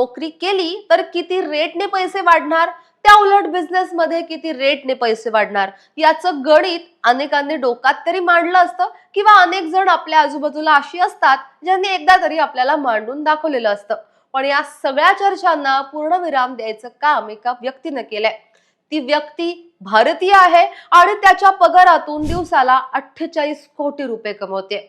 नोकरी केली तर किती रेटने पैसे वाढणार? त्या उलट बिझनेस मध्ये किती रेटने पैसे वाढणार? याचं गणित अनेकांनी डोक्यात तरी मांडलं असतं किंवा अनेक जण आपल्या आजूबाजूला अशी असतात ज्यांनी एकदा तरी आपल्याला मांडून दाखवलेलं असतं. पण या सगळ्या चर्चांना पूर्णविराम द्यायचं काम एका व्यक्तीनं केलंय. ती व्यक्ती भारतीय आहे आणि त्याच्या पगारातून दिवसाला अठ्ठेचाळीस कोटी रुपये कमवते.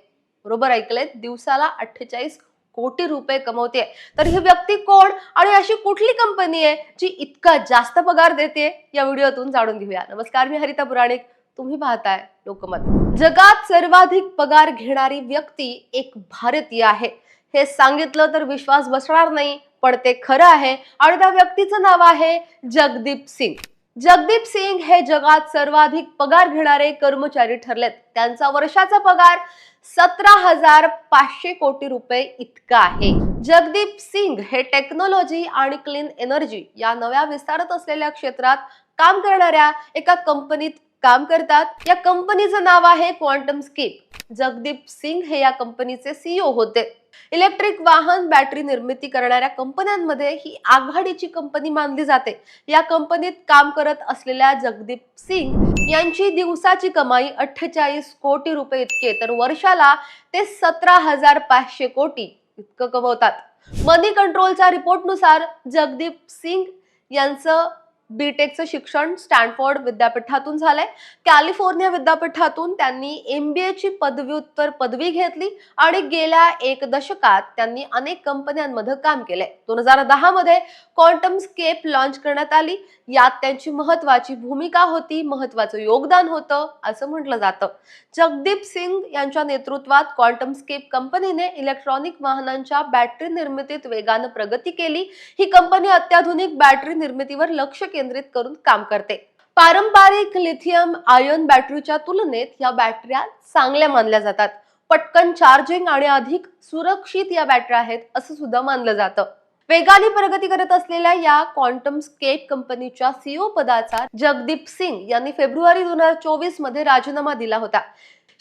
बरोबर ऐकलेत दिवसाला अठ्ठेचाळीस कोटी रुपये कमवते तर ही व्यक्ती कोण आणि अशी कुठली कंपनी आहे जी इतका जास्त पगार देते या व्हिडिओतून जाणून घेऊया. नमस्कार मी हरिता पुराणिक. तुम्ही पाहताय लोकमत. जगात सर्वाधिक पगार घेणारी व्यक्ती एक भारतीय आहे. हे सांगितलं तर विश्वास बसणार नाही पण ते खरं आहे. आणि त्या व्यक्तीचं नाव आहे जगदीप सिंग. जगदीप सिंग हे जगात सर्वाधिक पगार घेणारे कर्मचारी ठरलेत. त्यांचा वर्षाचा पगार सतरा हजार पाचशे कोटी रुपये इतका आहे. जगदीप सिंग हे टेक्नॉलॉजी आणि क्लीन एनर्जी या नव्या विस्तारत असलेल्या क्षेत्रात काम करणाऱ्या एका कंपनीत काम करतात. या कंपनीचं नाव आहे क्वांटम स्केप जगदीप सिंग हे या कंपनीचे सीईओ होते. इलेक्ट्रिक वाहन बॅटरी निर्मिती करणाऱ्या कंपन्यांमध्ये ही आघाडीची कंपनी मानली जाते. या कंपनीत काम करत असलेल्या जगदीप सिंग यांची दिवसाची कमाई अठ्ठेचाळीस कोटी रुपये इतके तर वर्षाला ते सतरा हजार पाचशे कोटी इतकं कमवतात. मनी कंट्रोलच्या रिपोर्टनुसार जगदीप सिंग यांचं बीटेकचं शिक्षण स्टॅनफोर्ड विद्यापीठातून झालंय. कॅलिफोर्निया विद्यापीठातून त्यांनी एम बी एची पदव्युत्तर पदवी घेतली आणि गेल्या एक दशकात त्यांनी अनेक कंपन्यांमध्ये काम केलंय. दोन हजार दहा मध्ये क्वांटम स्केप लॉन्च करण्यात आली. यात त्यांची महत्वाची भूमिका होती महत्वाचं योगदान होतं असं म्हटलं जातं. जगदीप सिंग यांच्या नेतृत्वात क्वांटम स्केप कंपनीने इलेक्ट्रॉनिक वाहनांच्या बॅटरी निर्मितीत वेगानं प्रगती केली. ही कंपनी अत्याधुनिक बॅटरी निर्मितीवर लक्ष केंद्रित करून काम करते. पारंपरिक लिथियम आयन बॅटरीच्या तुलनेत या बॅटऱ्या चांगल्या मानल्या जातात. पटकन चार्जिंग आणि अधिक सुरक्षित या बॅटऱ्या आहेत असं सुद्धा मानलं जातं. वेगाने प्रगती करत असलेल्या या क्वांटम स्केप कंपनीच्या सीईओ पदाचा जगदीप सिंग यांनी फेब्रुवारी दोन हजार चोवीसमध्ये राजीनामा दिला होता.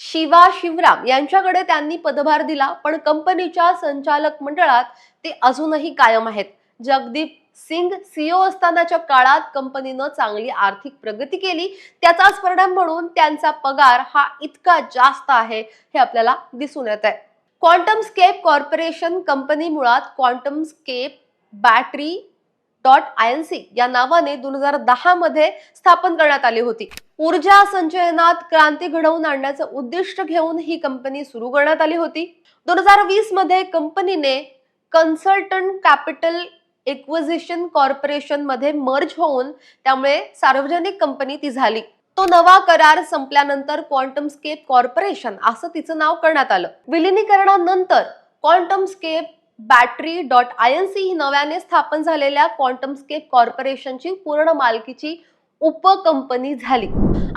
शिवा शिवराम यांच्याकडे त्यांनी पदभार दिला पण कंपनीच्या संचालक मंडळात ते अजूनही कायम आहेत. जगदीप सिंग सीईओ असतानाच्या काळात कंपनीनं चांगली आर्थिक प्रगती केली. त्याचाच परिणाम म्हणून त्यांचा पगार हा इतका जास्त आहे हे आपल्याला दिसून येत आहे. क्वांटम स्केप कॉर्पोरेशन कंपनी मुळात QuantumScape battery dot I N C या नावाने दोन हजार दहा मध्ये स्थापन करण्यात आली होती. ऊर्जा संचयनात क्रांती घडवून आणण्याचं उद्दिष्ट घेऊन ही कंपनी सुरू करण्यात आली होती. दोन हजार वीसमध्ये कंपनीने कन्सल्टंट कॅपिटल एक्विजिशन कॉर्पोरेशनमध्ये मर्ज होऊन त्यामुळे सार्वजनिक कंपनी ती झाली. तो नवा करार संपल्यानंतर क्वांटम स्केप कॉर्पोरेशन असं तिचं नाव करण्यात आलं. विलिनीकरणानंतर QuantumScape battery dot I N C ही नव्याने स्थापन झालेल्या क्वांटम स्केप कॉर्पोरेशनची पूर्ण मालकीची उपकंपनी झाली.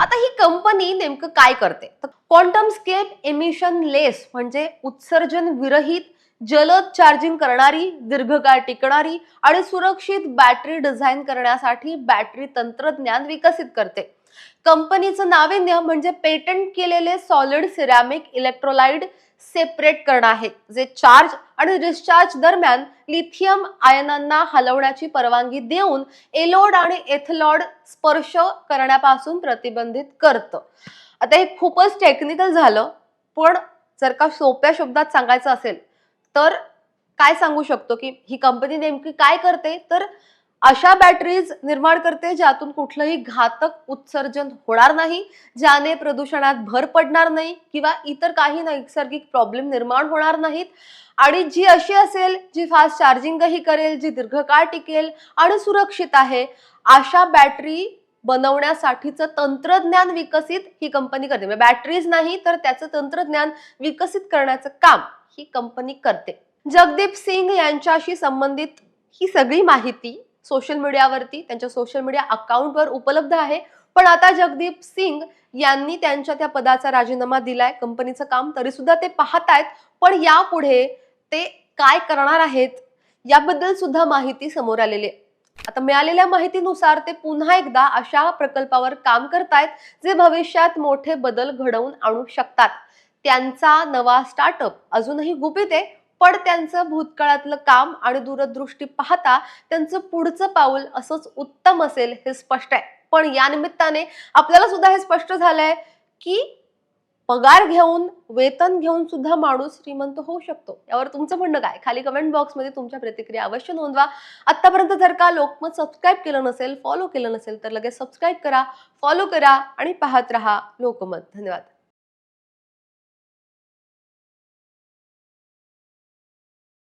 आता ही कंपनी नेमकं काय करते? क्वांटम स्केप एमिशन लेस म्हणजे उत्सर्जन विरहित जलद चार्जिंग करणारी दीर्घकाळ टिकणारी आणि सुरक्षित बॅटरी डिझाईन करण्यासाठी बॅटरी तंत्रज्ञान विकसित करते. कंपनीचं नाविन्य म्हणजे पेटंट केलेले सॉलिड सिरॅमिक इलेक्ट्रोलाइड सेपरेट करणं आहे जे चार्ज आणि डिस्चार्ज दरम्यान लिथियम आयनांना हलवण्याची परवानगी देऊन एलोड आणि एथलॉड स्पर्श करण्यापासून प्रतिबंधित करतं. आता हे खूपच टेक्निकल झालं पण जर का सोप्या शब्दात सांगायचं असेल तर काय सांगू शकतो की ही कंपनी नेमकी काय करते? तर अशा बॅटरीज निर्माण करते ज्यातून कुठलंही घातक उत्सर्जन होणार नाही ज्याने प्रदूषणात भर पडणार नाही किंवा इतर काही नैसर्गिक प्रॉब्लेम निर्माण होणार नाहीत. आणि जी अशी असेल जी फास्ट चार्जिंगही करेल जी दीर्घकाळ टिकेल आणि सुरक्षित आहे अशा बॅटरी बनवण्यासाठीचं तंत्रज्ञान विकसित ही कंपनी करते. म्हणजे बॅटरीज नाही तर त्याचं तंत्रज्ञान विकसित करण्याचं काम ही कंपनी करते. जगदीप सिंग यांच्याशी संबंधित ही सगळी माहिती सोशल मीडियावरती त्यांच्या सोशल मीडिया अकाउंटवर उपलब्ध आहे. पण आता जगदीप सिंग यांनी त्यांच्या त्या पदाचा राजीनामा दिलाय. कंपनीचं काम तरी सुद्धा ते पाहतायत. पण यापुढे ते काय करणार आहेत याबद्दल सुद्धा माहिती समोर आलेली आहे. आता मिळालेल्या माहितीनुसार ते पुन्हा एकदा अशा प्रकल्पावर काम करतायत जे भविष्यात मोठे बदल घडवून आणू शकतात. त्यांचा नवा स्टार्टअप अजूनही गुपित आहे पण त्यांचं भूतकाळातलं काम आणि दूरदृष्टी पाहता त्यांचं पुढचं पाऊल असंच उत्तम असेल हे स्पष्ट आहे. पण या निमित्ताने आपल्याला सुद्धा हे स्पष्ट झालंय की पगार घेऊन वेतन घेऊन सुद्धा माणूस श्रीमंत होऊ शकतो. यावर तुमचं म्हणणं काय? खाली कमेंट बॉक्समध्ये तुमच्या प्रतिक्रिया अवश्य नोंदवा. आतापर्यंत जर का लोकमत सबस्क्राईब केलं नसेल फॉलो केलं नसेल तर लगेच सबस्क्राईब करा फॉलो करा आणि पाहत रहा लोकमत. धन्यवाद.